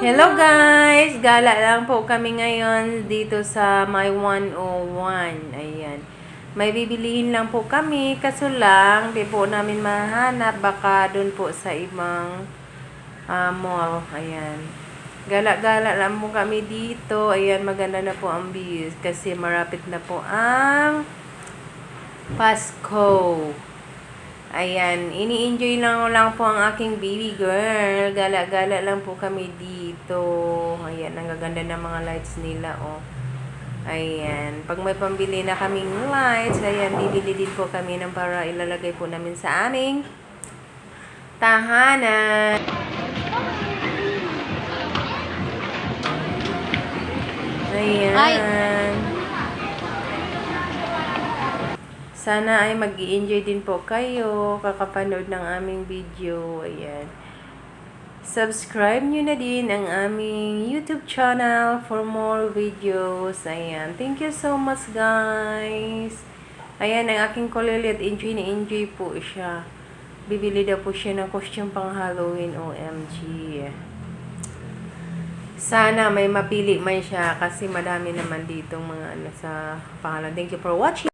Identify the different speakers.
Speaker 1: Hello guys! Gala lang po kami ngayon dito sa My 101. Ayan. May bibilihin lang po kami. Kaso lang, di po namin mahanap. Baka dun po sa ibang ah, mall. Ayan. Gala-gala lang po kami dito. Ayan, maganda na po ang views. Kasi marapit na po ang Pasko. Ayan, ini-enjoy lang lang po ang aking baby girl. Gala-gala lang po kami dito. Ayan, ang gaganda ng mga lights nila, oh. Ayan, pag may pambili na kaming lights, ayan, bibili din po kami ng para ilalagay po namin sa aming tahanan. Ayan. Sana ay mag enjoy din po kayo kakapanood ng aming video. Ayan. Subscribe nyo na din ang aming YouTube channel for more videos. Ayan. Thank you so much guys. Ayan, ang aking kulilit. Enjoy na enjoy po siya. Bibili daw po siya ng costume pang Halloween. OMG. Sana may mapili man siya kasi madami naman ditong mga ano sa pangalan. Thank you for watching.